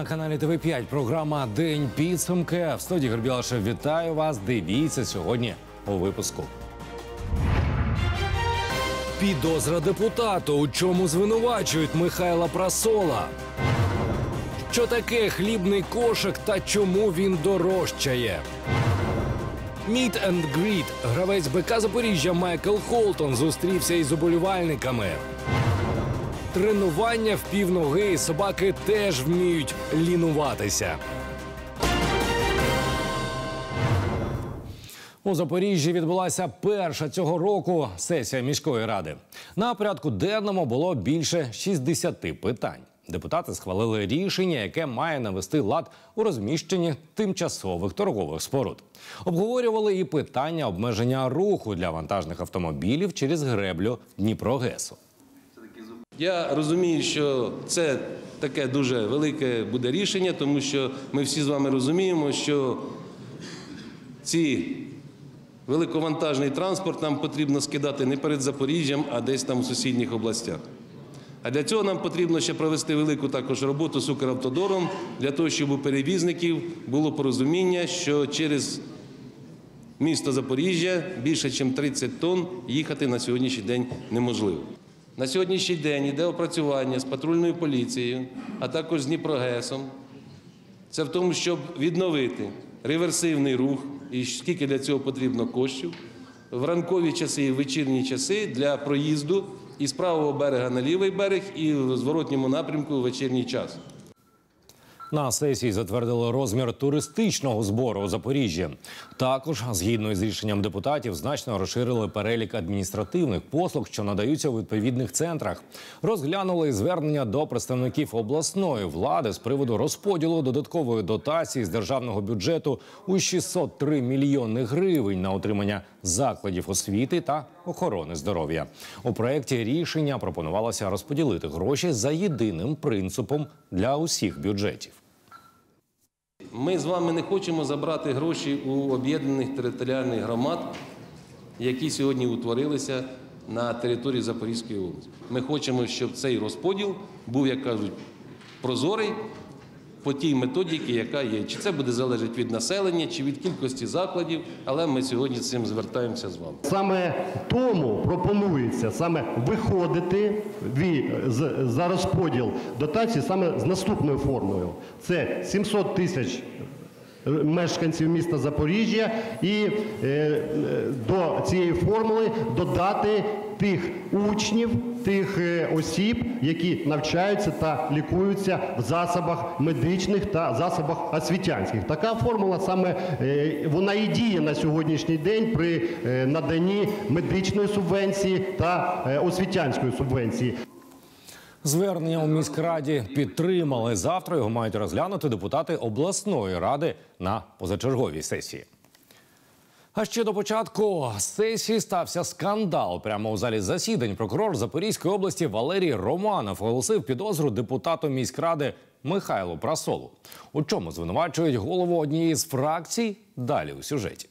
На каналі ТВ5 програма День підсумки. В студії Горбілашев вітаю вас. Дивіться сьогодні у випуску. Підозра депутату, у чому звинувачують Михайла Прасола. Що таке хлібний кошик та чому він дорожчає? Meet and Greet. Гравець БК Запоріжжя Майкл Холтон зустрівся із уболівальниками. Тренування в півноги собаки теж вміють лінуватися. У Запоріжжі відбулася перша цього року сесія міської ради. На порядку денному було більше 60 питань. Депутати схвалили рішення, яке має навести лад у розміщенні тимчасових торгових споруд. Обговорювали і питання обмеження руху для вантажних автомобілів через греблю Дніпрогесу. Я розумію, що це таке дуже велике буде рішення, тому що ми всі з вами розуміємо, що ці великовантажний транспорт нам потрібно скидати не перед Запоріжжям, а десь там у сусідніх областях. А для цього нам потрібно ще провести велику також роботу з Укравтодором, для того, щоб у перевізників було порозуміння, що через місто Запоріжжя більше, ніж 30 тонн їхати на сьогоднішній день неможливо. На сьогоднішній день йде опрацювання з патрульною поліцією, а також з Дніпрогесом. Це в тому, щоб відновити реверсивний рух і скільки для цього потрібно коштів в ранкові часи і в вечірні часи для проїзду із правого берега на лівий берег і в зворотньому напрямку в вечірній час. На сесії затвердили розмір туристичного збору у Запоріжжі. Також, згідно з рішенням депутатів, значно розширили перелік адміністративних послуг, що надаються у відповідних центрах. Розглянули і звернення до представників обласної влади з приводу розподілу додаткової дотації з державного бюджету у 603 мільйони гривень на утримання закладів освіти та охорони здоров'я. У проєкті рішення пропонувалося розподілити гроші за єдиним принципом для усіх бюджетів. Ми з вами не хочемо забрати гроші у об'єднаних територіальних громад, які сьогодні утворилися на території Запорізької області. Ми хочемо, щоб цей розподіл був, як кажуть, прозорий по тій методіки, яка є. Чи це буде залежати від населення, чи від кількості закладів, але ми сьогодні з цим звертаємося з вами. Саме тому пропонується саме виходити за розподіл дотації саме з наступною формулою. Це 700 тисяч мешканців міста Запоріжжя і е, е, до цієї формули додати тих учнів, тих е, осіб, які навчаються та лікуються в засобах медичних та засобах освітянських. Така формула саме е, вона і діє на сьогоднішній день при е, наданні медичної субвенції та освітянської субвенції. Звернення у міськраді підтримали. Завтра його мають розглянути депутати обласної ради на позачерговій сесії. А ще до початку сесії стався скандал. Прямо у залі засідань прокурор Запорізької області Валерій Романов оголосив підозру депутату міськради Михайлу Прасолу. У чому звинувачують голову однієї з фракцій? Далі у сюжеті.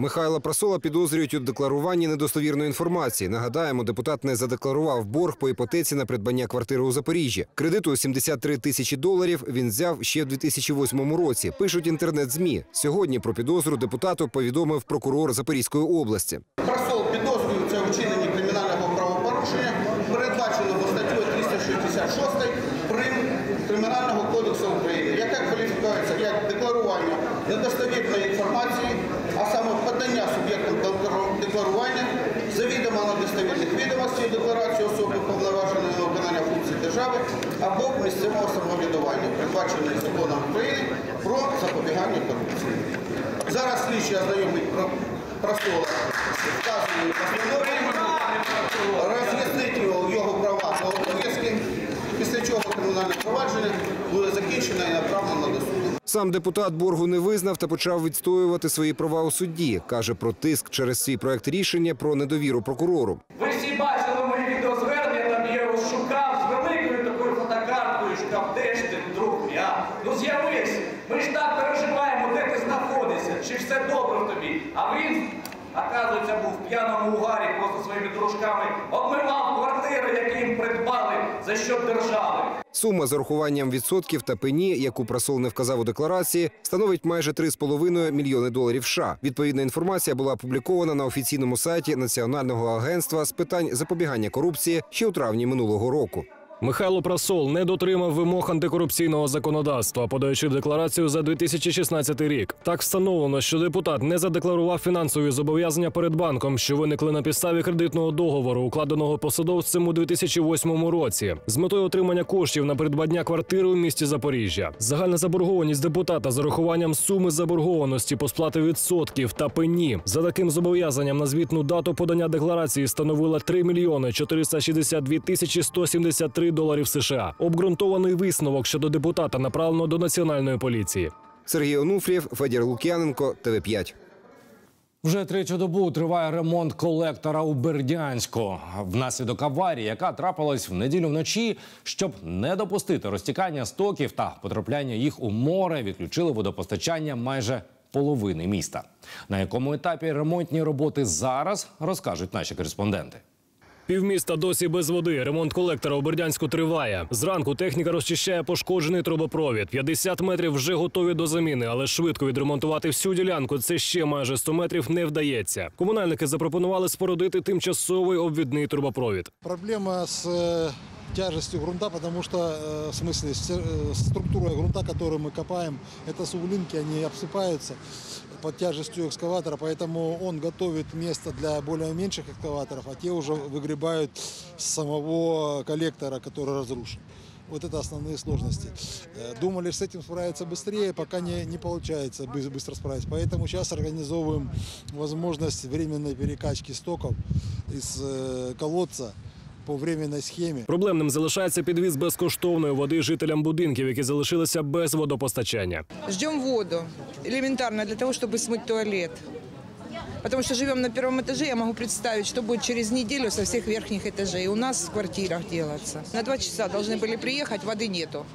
Михайла Прасола підозрюють у декларуванні недостовірної інформації. Нагадаємо, депутат не задекларував борг по іпотеці на придбання квартири у Запоріжжі. Кредиту у 73 тисячі доларів він взяв ще в 2008 році. Пишуть інтернет-змі. Сьогодні про підозру депутату повідомив прокурор Запорізької області. Просол підозрюється у вчиненні кримінального правопорушення, передбаченого статтею 366 прим. Кримінального кодексу України, яка кваліфікується як декларування недостовірної інформації, а саме подання суб'єктом деклару- декларування завідомо недостовірних відомостей у декларації особи повноваженої на виконання функцій держави або місцевого самоврядування, передбаченої законом України про запобігання корупції. Зараз слідчий ознайомить про простола роз'яснити постанови, його, його права та обов'язки, після чого кримінальне провадження буде закінчено і направлено до суду. Сам депутат боргу не визнав та почав відстоювати свої права у суді. каже про тиск через свій проект рішення про недовіру прокурору. Ви всі бачили мої відеозвернення, там я його шукав з великою такою фотокарткою, шукав, де ж ти, друг, я? Ну з'явись, ми ж так переживаємо, де ти знаходишся, чи все добре в тобі. А він, оказується, був в п'яному угарі, просто своїми дружками обмивав квартири, які їм придбали за що держави. Сума з урахуванням відсотків та пені, яку просол не вказав у декларації, становить майже 3,5 мільйони доларів США. Відповідна інформація була опублікована на офіційному сайті Національного агентства з питань запобігання корупції ще у травні минулого року. Михайло Прасол не дотримав вимог антикорупційного законодавства, подаючи декларацію за 2016 рік. Так встановлено, що депутат не задекларував фінансові зобов'язання перед банком, що виникли на підставі кредитного договору, укладеного посадовцем у 2008 році, з метою отримання коштів на придбання квартири у місті Запоріжжя. Загальна заборгованість депутата з урахуванням суми заборгованості по сплати відсотків та пені за таким зобов'язанням на звітну дату подання декларації становила 3 мільйони 462 тисячі 173 доларів США. Обґрунтований висновок щодо депутата направлено до національної поліції. Сергій Онуфрієв, Федір Лук'яненко, ТВ 5 Вже третю добу триває ремонт колектора у Бердянську. Внаслідок аварії, яка трапилась в неділю вночі, щоб не допустити розтікання стоків та потрапляння їх у море, відключили водопостачання майже половини міста. На якому етапі ремонтні роботи зараз розкажуть наші кореспонденти. Півміста досі без води. Ремонт колектора у Бердянську триває. Зранку техніка розчищає пошкоджений трубопровід. 50 метрів вже готові до заміни, але швидко відремонтувати всю ділянку. Це ще майже 100 метрів не вдається. Комунальники запропонували спорудити тимчасовий обвідний трубопровід. Проблема с э, тяжестью грунта, потому что, э, в смысле, с, э, с структурой грунта, который мы копаем, это суглинки, они обсыпаются Под тяжестью экскаватора, поэтому он готовит место для более меньших экскаваторов, а те уже выгребают с самого коллектора, который разрушен. Вот это основные сложности. Э, Думали с этим справиться быстрее, пока не, не получается бы- быстро справиться. Поэтому сейчас организовываем возможность временной перекачки стоков из э, колодца по временной схеме. Проблемним залишається підвіз безкоштовної води жителям будинків, які залишилися без водопостачання. Ждем воду. Элементарно для того, чтобы смыть туалет. Потому что живем на первом этаже, я могу представить, что будет через неделю со всех верхних этажей. У нас в квартирах делаться. На два часа должны были приехать, воды нету.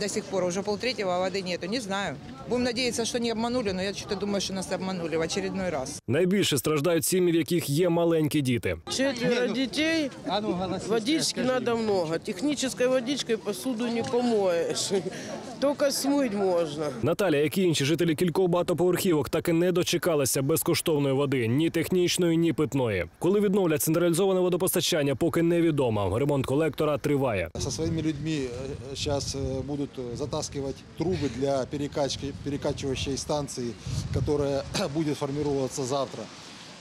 До сих пор уже полтретьего, а воды нету. Не знаю. Будем надеяться, что не обманули, но я что-то думаю, что нас обманули в очередной раз. Найбільше страждають сім'ї, в яких є маленькі діти. Четверо детей, водички надо много. Технической водичкой посуду не помоешь. Только смыть можно. Наталя, як і інші жителі кількох багатоповерхівок, так і не дочекалися безкоштовної води, ні технічної, ні питної. Коли відновлять централізоване водопостачання, поки невідомо. Ремонт колектора триває. Со своими людьми сейчас будут э, затаскивать трубы для перекачки, перекачивающей станции, которая будет формироваться завтра.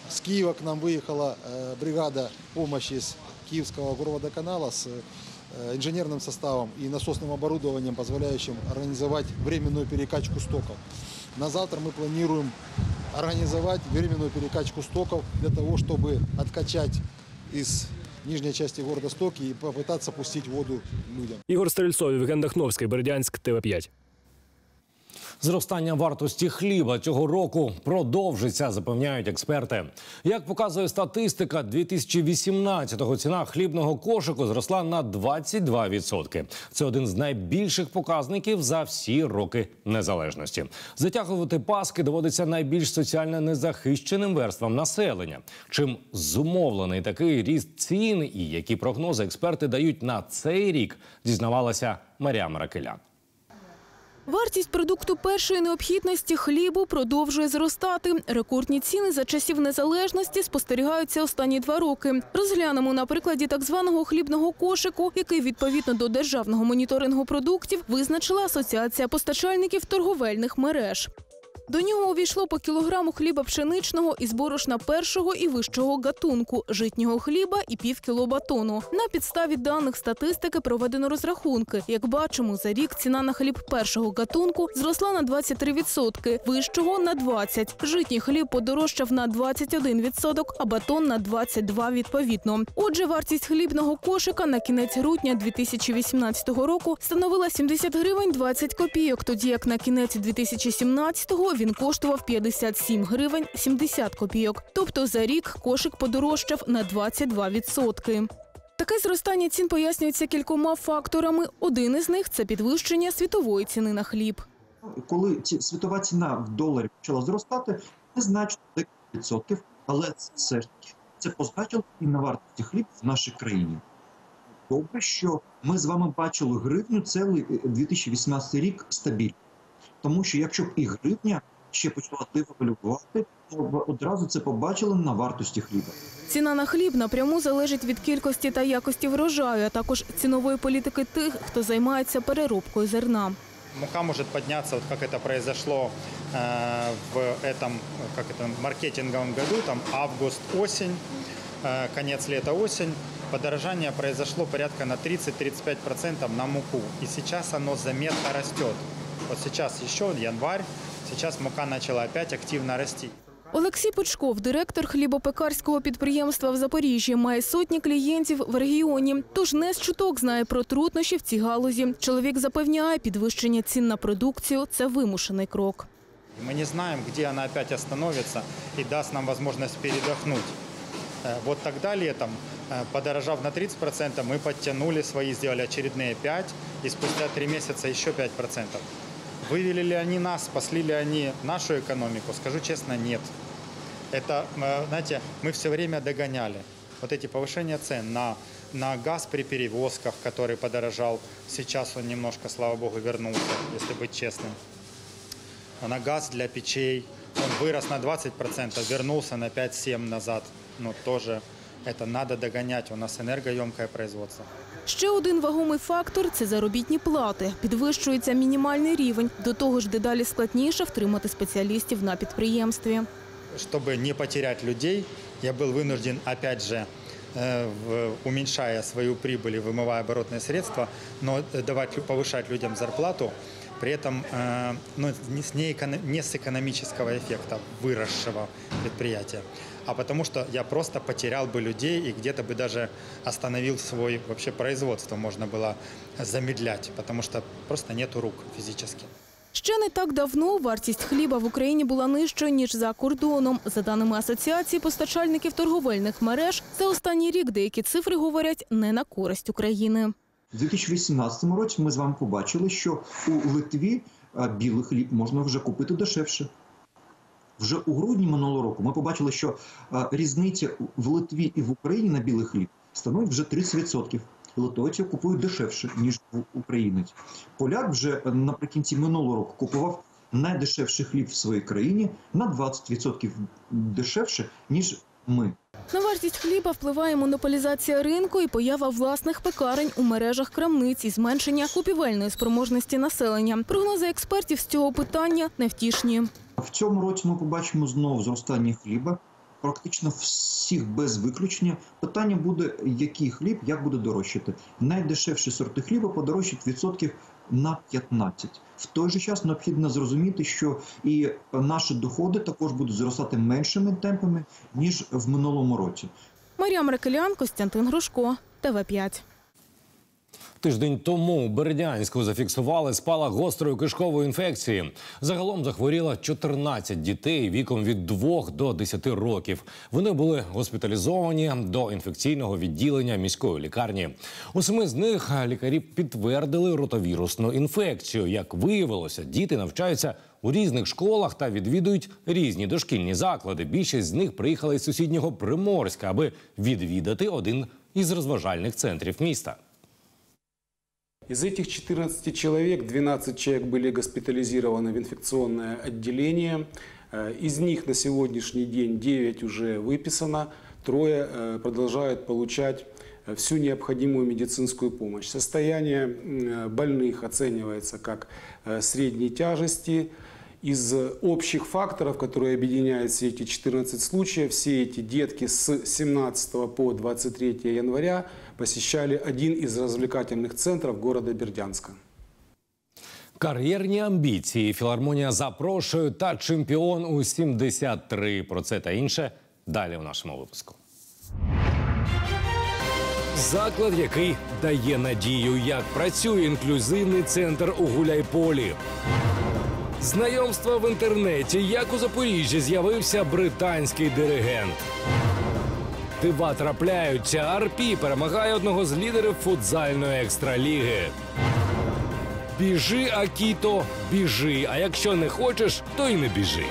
С Киева к нам выехала э, бригада помощи с Киевского горводоканала с э, инженерным составом и насосным оборудованием, позволяющим организовать временную перекачку стоков. На завтра мы планируем организовать временную перекачку стоков для того, чтобы откачать из нижней части города стоки и попытаться пустить воду людям. Ігор Стрельцов, Євген Дахновський, Бердянськ, ТВ 5 Зростання вартості хліба цього року продовжиться, запевняють експерти. Як показує статистика, 2018-го ціна хлібного кошику зросла на 22%. Це один з найбільших показників за всі роки незалежності. Затягувати паски доводиться найбільш соціально незахищеним верствам населення. Чим зумовлений такий ріст цін і які прогнози експерти дають на цей рік, дізнавалася Марія Маракелян. Вартість продукту першої необхідності хлібу продовжує зростати. Рекордні ціни за часів незалежності спостерігаються останні два роки. Розглянемо на прикладі так званого хлібного кошику, який відповідно до державного моніторингу продуктів визначила Асоціація постачальників торговельних мереж. До нього увійшло по кілограму хліба пшеничного із борошна першого і вищого гатунку, житнього хліба і пів кіло батону. На підставі даних статистики проведено розрахунки. Як бачимо, за рік ціна на хліб першого гатунку зросла на 23%, вищого на 20%. Житній хліб подорожчав на 21%, а батон на 22% відповідно. Отже, вартість хлібного кошика на кінець грудня 2018 року становила 70 гривень 20 копійок, тоді як на кінець 2017-го він коштував 57 гривень 70 копійок. Тобто за рік кошик подорожчав на 22%. Таке зростання цін пояснюється кількома факторами. Один із них це підвищення світової ціни на хліб. коли світова ціна в доларі почала зростати, незначно декілька відсотків, але ж це позначило і на вартості хліб в нашій країні. добре, що ми з вами бачили гривню цілий е, 2018 рік стабільно. Тому що якщо б і гривня ще почала девалювати, то б одразу це побачили на вартості хліба. Ціна на хліб напряму залежить від кількості та якості врожаю, а також цінової політики тих, хто займається переробкою зерна. Мука может подняться, вот как это произошло э, в этом как это, маркетинговом году, там август, осень, э, конец лета, осень. Подорожание произошло порядка на 30-35% на муку. И сейчас оно заметно растет. Вот сейчас еще январь, сейчас мука начала опять активно расти. Олексій Пучков, директор хлібопекарського підприємства в Запоріжжі, має сотні клієнтів в регіоні. Тож не з чуток знає про труднощі в цій галузі. Чоловік запевняє, підвищення цін на продукцію це вимушений крок. Мы не знаем, где она опять остановится и даст нам возможность передохнуть. Э, Вот тогда летом, э, подорожав на 30%, мы подтянули свои, сделали очередные 5%, и спустя 3 месяца еще 5%. Вывели ли они нас, спасли ли они нашу экономику? Скажу честно, нет. Это, э, знаете, мы все время догоняли. Вот эти повышения цен на, на газ при перевозках, который подорожал, сейчас он немножко, слава богу, вернулся, если быть честным на газ для печей. Он вырос на 20%, вернулся на 5-7 назад. Ну, тоже это надо догонять. У нас энергоемкое производство. Ще один вагомий фактор це заробітні плати. Підвищується мінімальний рівень. До того ж, дедалі складніше втримати спеціалістів на підприємстві. Чтобы не потерять людей, я был вынужден, опять же, э, в- уменьшая свою прибыль и вымывая оборотные средства, но э, давать, лю- повышать людям зарплату, при этом э, ну, не, с неэконо- не с экономического эффекта выросшего предприятия, а потому что я просто потерял бы людей и где-то бы даже остановил свой вообще производство, можно было замедлять, потому что просто нету рук физически. Ще не так давно вартість хліба в Україні була нижчою, ніж за кордоном. За даними Асоціації постачальників торговельних мереж, за останній рік деякі цифри говорять не на користь України. У 2018 році ми з вами побачили, що у Литві е, білий хліб можна вже купити дешевше. Вже у грудні минулого року ми побачили, що е, різниця в Литві і в Україні на білий хліб становить вже 30%. Литовці купують дешевше, ніж в- українець. Поляк вже е, наприкінці минулого року купував найдешевший хліб в своїй країні на 20% дешевше, ніж ми. На вартість хліба впливає монополізація ринку і поява власних пекарень у мережах крамниць і зменшення купівельної спроможності населення. Прогнози експертів з цього питання невтішні. В цьому році ми побачимо знову зростання хліба. Практично всіх без виключення. Питання буде, який хліб, як буде дорожчати. Найдешевші сорти хліба подорожчать відсотків на 15. В той же час необхідно зрозуміти, що і наші доходи також будуть зростати меншими темпами, ніж в минулому році. Марія Маркелян, Костянтин Грушко, ТВ 5 Тиждень тому у Бердянську зафіксували спалах гострої кишкової інфекції. Загалом захворіло 14 дітей віком від 2 до 10 років. Вони були госпіталізовані до інфекційного відділення міської лікарні. У семи з них лікарі підтвердили ротовірусну інфекцію. Як виявилося, діти навчаються у різних школах та відвідують різні дошкільні заклади. Більшість з них приїхали з сусіднього Приморська, аби відвідати один із розважальних центрів міста. Из этих 14 человек 12 человек были госпитализированы в инфекционное отделение. Э, Из них на сегодняшний день 9 уже выписано, трое э, продолжают получать э, всю необходимую медицинскую помощь. Состояние больных оценивается как средней тяжести. Из общих факторов, которые объединяют все эти 14 случаев, все эти детки с 17 по 23 января посещали один из развлекательных центров города Бердянска. Кар'єрні амбіції, філармонія запрошує та чемпіон у 73. Про це та інше далі в нашому випуску. Заклад, який дає надію, як працює інклюзивний центр у Гуляйполі. Знайомства в інтернеті, як у Запоріжжі з'явився британський диригент. Дива трапляються. Арпі перемагає одного з лідерів футзальної екстраліги. Біжи, Акіто, біжи. А якщо не хочеш, то й не біжи.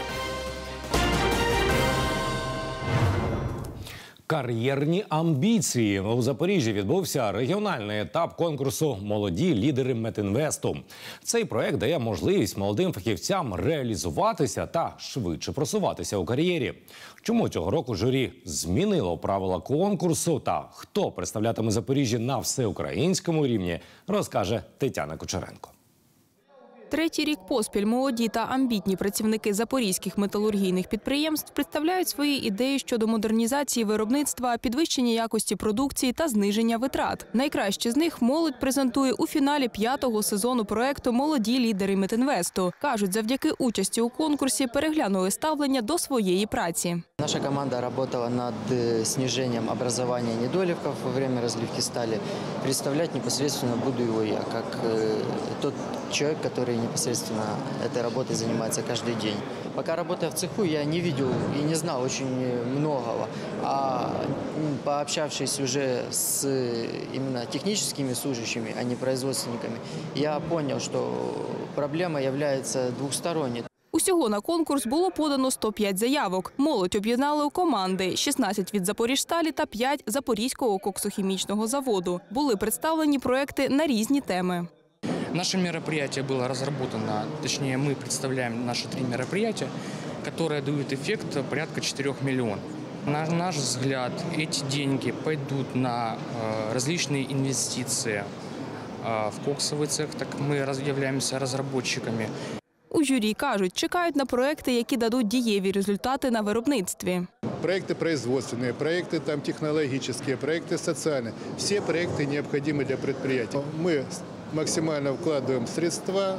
Кар'єрні амбіції у Запоріжжі відбувся регіональний етап конкурсу Молоді лідери Метінвесту. Цей проект дає можливість молодим фахівцям реалізуватися та швидше просуватися у кар'єрі. Чому цього року журі змінило правила конкурсу та хто представлятиме Запоріжжя на всеукраїнському рівні, розкаже Тетяна Кучеренко. Третій рік поспіль молоді та амбітні працівники запорізьких металургійних підприємств представляють свої ідеї щодо модернізації виробництва, підвищення якості продукції та зниження витрат. Найкраще з них молодь презентує у фіналі п'ятого сезону проекту Молоді лідери Метинвесту. кажуть, завдяки участі у конкурсі переглянули ставлення до своєї праці. Наша команда работала над э, снижением образования недоликов во время разливки стали. Представлять непосредственно буду его я, как э, тот человек, который непосредственно этой работой занимается каждый день. Пока работая в цеху, я не видел и не знал очень многого. А пообщавшись уже с э, именно техническими служащими, а не производственниками, я понял, что проблема является двухсторонней. Усього на конкурс було подано 105 заявок. Молодь об'єднали у команди: 16 від Запоріжсталі та 5 Запорізького коксохімічного заводу. Були представлені проекти на різні теми. Наше мероприятие было разработано, точнее мы представляем наши три мероприятия, которые дают эффект порядка 4 миллионов. На наш взгляд, эти деньги пойдут на э, различные инвестиции э, в коксовый цех, так мы раз- являемся разработчиками. У журі кажуть, чекають на проекти, які дадуть дієві результати на виробництві. Проекты производственные, проекты там технологические, проекты социальные. Все проекты необходимы для предприятий. Мы максимально вкладываем средства,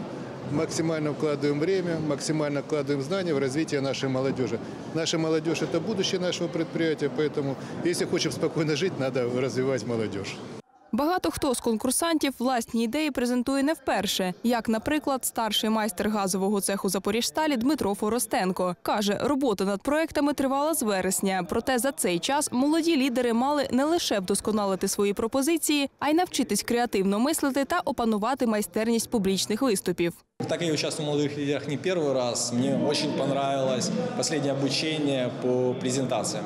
максимально вкладываем время, максимально вкладываем знания в развитие нашей молодежи. Наша молодежь – это будущее нашего предприятия, поэтому если хочем спокойно жить, надо развивать молодежь. Багато хто з конкурсантів власні ідеї презентує не вперше. Як, наприклад, старший майстер газового цеху Запоріжсталі Дмитро Форостенко каже, робота над проектами тривала з вересня. Проте за цей час молоді лідери мали не лише вдосконалити свої пропозиції, а й навчитись креативно мислити та опанувати майстерність публічних виступів. Так я участвую в «Молодых лидерах» не первый раз. Мне очень понравилось последнее обучение по презентациям.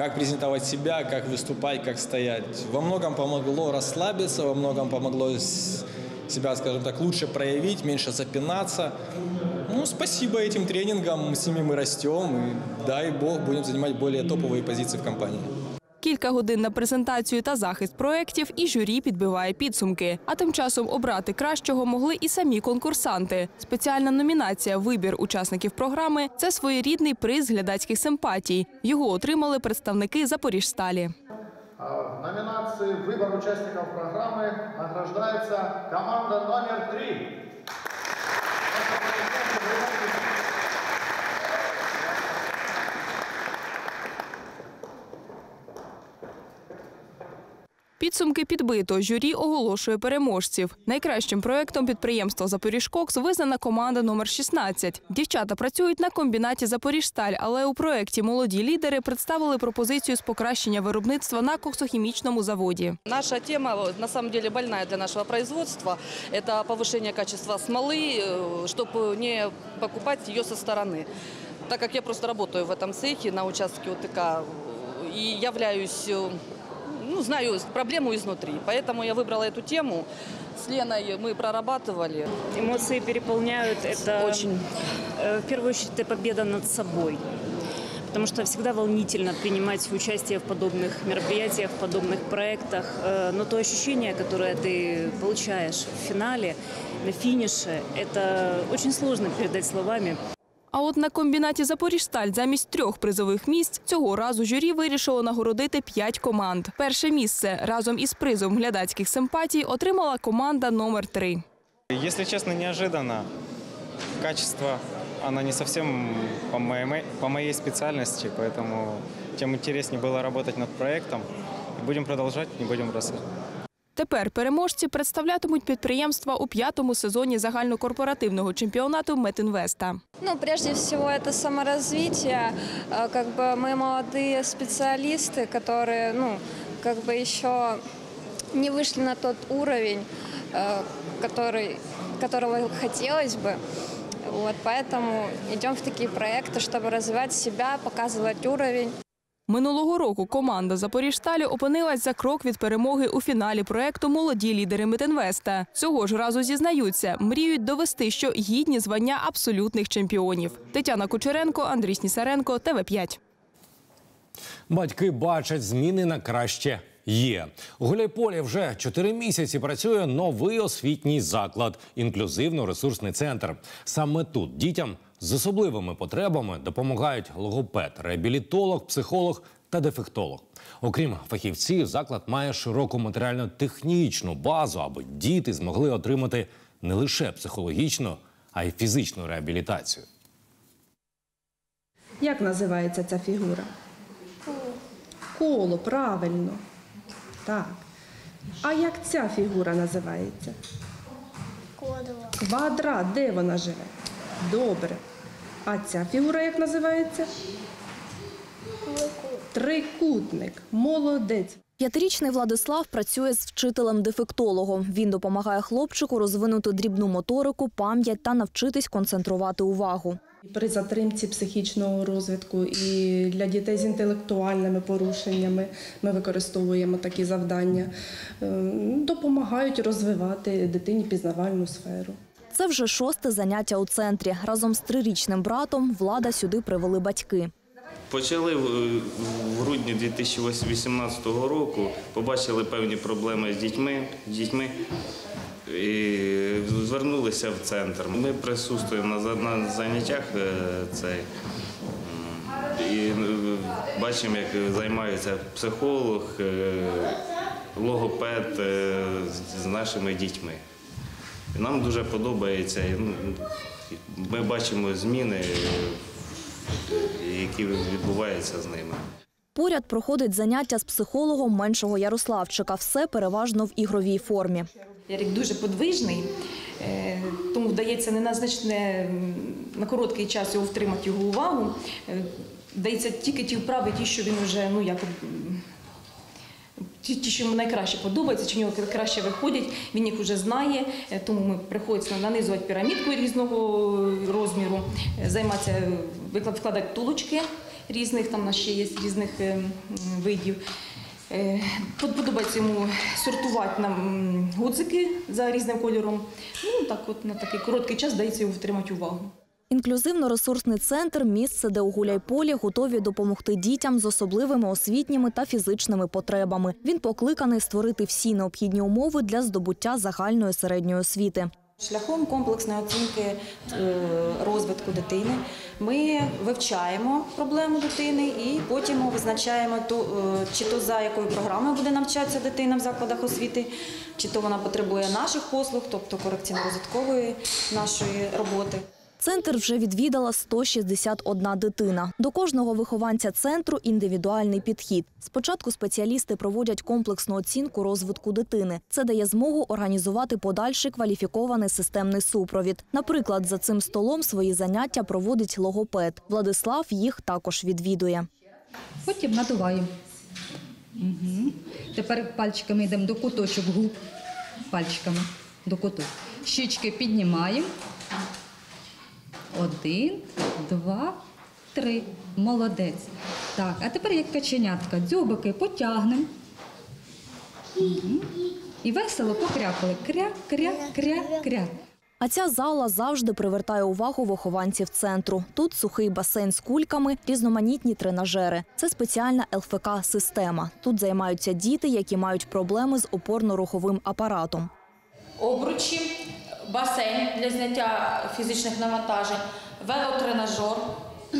Как презентовать себя, как выступать, как стоять. Во многом помогло расслабиться, во многом помогло себя, скажем так, лучше проявить, меньше запинаться. Ну, спасибо этим тренингам, с ними мы растем, и дай бог будем занимать более топовые позиции в компании. Кілька годин на презентацію та захист проєктів, і журі підбиває підсумки. А тим часом обрати кращого могли і самі конкурсанти. Спеціальна номінація Вибір учасників програми це своєрідний приз глядацьких симпатій. Його отримали представники Запоріжсталі. В номинации «Выбор участников программы» награждается команда номер три. Підсумки підбито. Журі оголошує переможців. Найкращим проєктом підприємства «Запоріжкокс» визнана команда номер 16. Дівчата працюють на комбінаті «Запоріжсталь», але у проєкті молоді лідери представили пропозицію з покращення виробництва на коксохімічному заводі. Наша тема, вот, на самом деле, больная для нашего производства. Это повышение качества смолы, чтобы не покупать ее со стороны. Так как я просто работаю в этом цехе на участке ОТК э, и являюсь, э, ну, знаю проблему изнутри. Поэтому я выбрала эту тему. С Леной мы прорабатывали. Эмоции переполняют. Это Очень. э, в первую очередь это победа над собой. Потому что всегда волнительно принимать участие в подобных мероприятиях, в подобных проектах. Э, Но то ощущение, которое ты получаешь в финале, на финише, это очень сложно передать словами. А от на комбінаті «Запоріжсталь» замість трьох призових місць цього разу журі вирішило нагородити п'ять команд. Перше місце разом із призом глядацьких симпатій отримала команда номер три. Если честно, неожиданно. Качество, оно не совсем по моей, по моей специальности, поэтому тем интереснее было работать над проектом. Будем продолжать, не будем бросать. Тепер переможці представлятимуть підприємства у п'ятому сезоні загальнокорпоративного чемпіонату Метінвеста. Ну, прежде всего, это саморазвитие. Э, Как бы мы молодые специалисты, которые, ну, как бы еще не вышли на тот уровень, э, который, которого хотелось бы. Вот, поэтому идем в такие проекты, чтобы развивать себя, показывать уровень. Минулого року команда Запоріжсталі опинилась за крок від перемоги у фіналі проекту Молоді лідери Метинвеста. Цього ж разу зізнаються, мріють довести, що гідні звання абсолютних чемпіонів. Тетяна Кучеренко, Андрій Снісаренко, ТВ 5 Батьки бачать зміни на краще. Є у Гуляйполі вже чотири місяці працює новий освітній заклад, інклюзивно-ресурсний центр. Саме тут дітям з особливими потребами допомагають логопед, реабілітолог, психолог та дефектолог. Окрім фахівців, заклад має широку матеріально-технічну базу, аби діти змогли отримати не лише психологічну, а й фізичну реабілітацію. Як називається ця фігура? Коло, Коло, правильно. Так. А як ця фігура називається? Квадрат. Де вона живе? Добре. А ця фігура як називається? Трикутник. Молодець. П'ятирічний Владислав працює з вчителем-дефектологом. Він допомагає хлопчику розвинути дрібну моторику, пам'ять та навчитись концентрувати увагу. При затримці психічного розвитку і для дітей з інтелектуальними порушеннями ми використовуємо такі завдання. Е, Допомагають розвивати дитині пізнавальну сферу. Це вже шосте заняття у центрі. Разом з трирічним братом влада сюди привели батьки. Почали в грудні 2018 року, побачили певні проблеми з дітьми, з дітьми і звернулися в центр. Ми присутствуємо на, заняттях е, цей, і е, бачимо, як займаються психолог, е, логопед з нашими дітьми. Нам дуже подобається. ну, Ми бачимо зміни, які відбуваються з ними. Поряд проходить заняття з психологом меншого Ярославчика. Все переважно в ігровій формі. Ярик дуже подвижний, е, тому вдається не на значне на короткий час його втримати його увагу. Е, Вдається тільки ті вправи, ті, що він вже ну як ті, ті, що йому найкраще подобається, чи в нього краще виходять, він їх вже знає. Е, Тому ми приходиться нанизувати пірамідку різного розміру, е, займатися, е, вкладати тулочки різних, там у нас ще є різних е, видів. Е, Подобається йому сортувати нам гудзики за різним кольором. Ну так, от на такий короткий час дається його втримати увагу. Інклюзивно-ресурсний центр місце, де у Гуляйполі готові допомогти дітям з особливими освітніми та фізичними потребами. Він покликаний створити всі необхідні умови для здобуття загальної середньої освіти. Шляхом комплексної оцінки е, розвитку дитини ми вивчаємо проблему дитини і потім визначаємо ту, е, чи то за якою програмою буде навчатися дитина в закладах освіти, чи то вона потребує наших послуг, тобто корекційно-розвиткової нашої роботи. Центр вже відвідала 161 дитина. До кожного вихованця центру індивідуальний підхід. Спочатку спеціалісти проводять комплексну оцінку розвитку дитини. Це дає змогу організувати подальший кваліфікований системний супровід. Наприклад, за цим столом свої заняття проводить логопед. Владислав їх також відвідує. Потім надуваємо. Угу. Тепер пальчиками йдемо до куточок губ. Пальчиками до куту. Щічки піднімаємо. Один, два, три. Молодець. Так, а тепер як каченятка. Дзьобики потягнемо. Угу. І весело покрякали. Кря, кря, кря, кря. А ця зала завжди привертає увагу вихованців центру. Тут сухий басейн з кульками, різноманітні тренажери. Це спеціальна ЛФК-система. Тут займаються діти, які мають проблеми з опорно-руховим апаратом. обручі, басейн для зняття фізичних навантажень, велотренажер,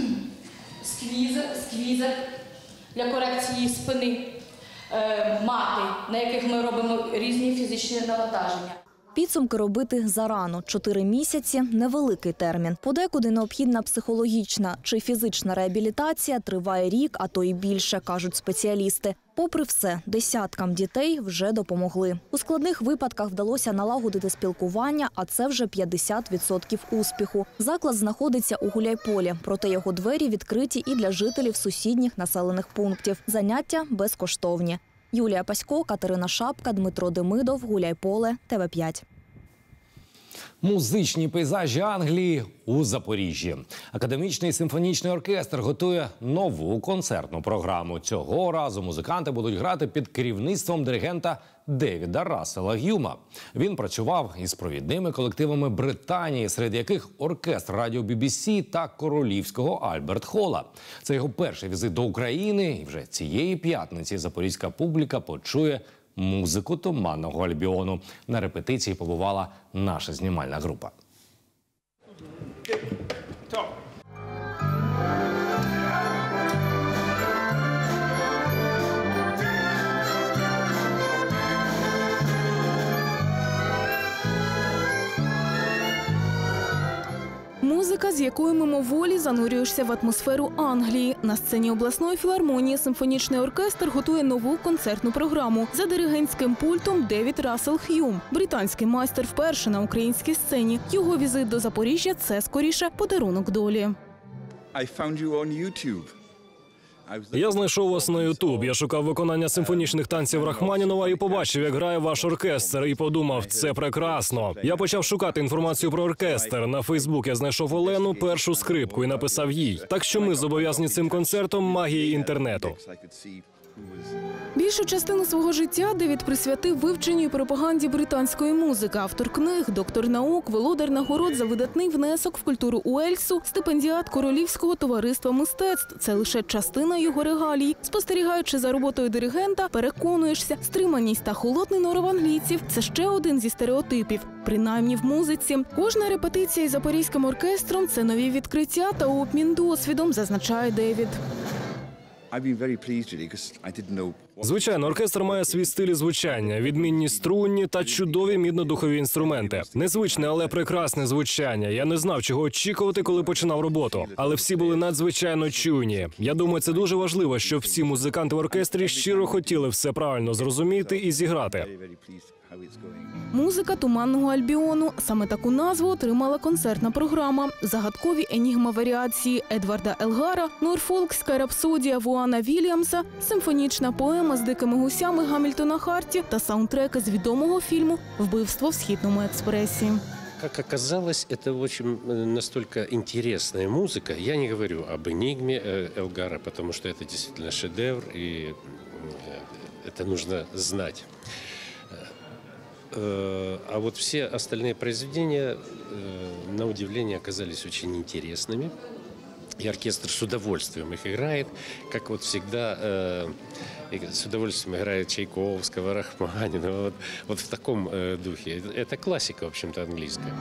сквізер, сквізер для корекції спини, е, мати, на яких ми робимо різні фізичні навантаження. Підсумки робити зарано – чотири місяці – невеликий термін. Подекуди необхідна психологічна чи фізична реабілітація триває рік, а то і більше, кажуть спеціалісти. Попри все, десяткам дітей вже допомогли. У складних випадках вдалося налагодити спілкування, а це вже 50% успіху. Заклад знаходиться у Гуляйполі, проте його двері відкриті і для жителів сусідніх населених пунктів. Заняття безкоштовні. Юлія Пасько, Катерина Шапка, Дмитро Демидов, Гуляйполе, ТВ 5 Музичні пейзажі Англії у Запоріжжі. Академічний симфонічний оркестр готує нову концертну програму. Цього разу музиканти будуть грати під керівництвом диригента Девіда Рассела Гюма. Він працював із провідними колективами Британії, серед яких оркестр радіо BBC та королівського Альберт Хола. Це його перший візит до України. І вже цієї п'ятниці запорізька публіка почує музику туманного альбіону. На репетиції побувала наша знімальна група. Музика, з якою мимоволі занурюєшся в атмосферу Англії. На сцені обласної філармонії симфонічний оркестр готує нову концертну програму за диригентським пультом Девід Рассел Х'юм. Британський майстер вперше на українській сцені. Його візит до Запоріжжя це скоріше подарунок долі. I found you on YouTube. Я знайшов вас на Ютуб. Я шукав виконання симфонічних танців Рахманінова і побачив, як грає ваш оркестр, і подумав, це прекрасно. Я почав шукати інформацію про оркестр. На Фейсбук я знайшов Олену першу скрипку і написав їй. Так що ми зобов'язані цим концертом магії інтернету. Більшу частину свого життя Девід присвятив вивченню і пропаганді британської музики. Автор книг, доктор наук, володар нагород за видатний внесок в культуру Уельсу, стипендіат Королівського товариства мистецтв. Це лише частина його регалій. Спостерігаючи за роботою диригента, переконуєшся, стриманість та холодний норов англійців це ще один зі стереотипів, принаймні в музиці. Кожна репетиція із запорізьким оркестром це нові відкриття та обмін досвідом, зазначає Девід. Звичайно, оркестр має свій стиль звучання, відмінні струнні та чудові мідно-духові інструменти. Незвичне, але прекрасне звучання. Я не знав, чого очікувати, коли починав роботу. Але всі були надзвичайно чуйні. Я думаю, це дуже важливо, щоб всі музиканти в оркестрі щиро хотіли все правильно зрозуміти і зіграти. very very pleased how it's going. Музика туманного альбіону. Саме таку назву отримала концертна програма. Загадкові енігма варіації Едварда Елгара, Норфолкська рапсодія Вуана Вільямса, симфонічна поема з дикими гусями Гамільтона Харті та саундтреки з відомого фільму Вбивство в східному експресі. Как оказалось, это очень э, настолько интересная музыка. Я не говорю об «Энигме» э, Элгара, потому что это действительно шедевр, и э, это нужно знать. Э, А вот все остальные произведения, э, на удивление, оказались очень интересными. И оркестр с удовольствием их играет, как вот всегда э, с удовольствием играет Чайковского, Рахманинова, вот, вот в таком духе. Это- Это классика, в общем-то, английская.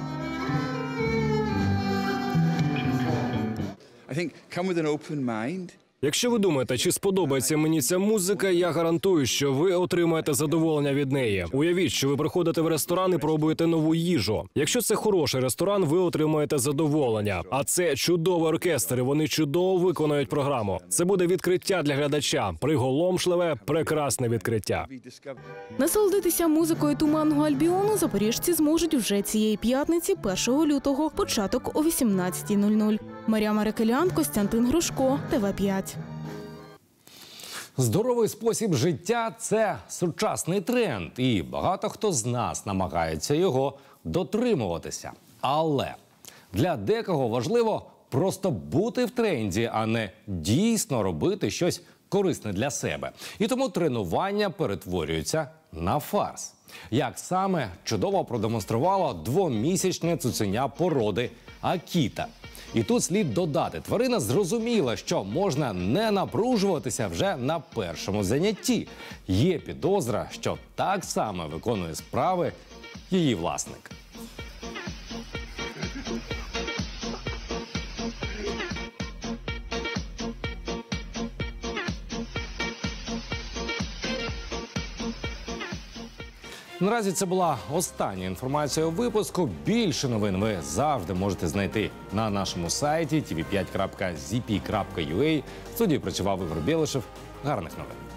I think come with an open mind. Якщо ви думаєте, чи сподобається мені ця музика, я гарантую, що ви отримаєте задоволення від неї. Уявіть, що ви приходите в ресторан і пробуєте нову їжу. Якщо це хороший ресторан, ви отримаєте задоволення. А це чудовий оркестр. і Вони чудово виконують програму. Це буде відкриття для глядача. Приголомшливе, прекрасне відкриття. Насолодитися музикою туманного альбіону запоріжці зможуть вже цієї п'ятниці, 1 лютого, початок о 18.00. Мар'яма Рекелян, Костянтин Грушко, ТВ 5 Здоровий спосіб життя це сучасний тренд, і багато хто з нас намагається його дотримуватися. Але для декого важливо просто бути в тренді, а не дійсно робити щось корисне для себе. І тому тренування перетворюються на фарс. Як саме чудово продемонструвало двомісячне цуценя породи Акіта. І тут слід додати, тварина зрозуміла, що можна не напружуватися вже на першому занятті. Є підозра, що так само виконує справи її власник. Наразі це була остання інформація у випуску. Більше новин ви завжди можете знайти на нашому сайті tv5.zp.ua. В студії працював Ігор Білишев. Гарних новин.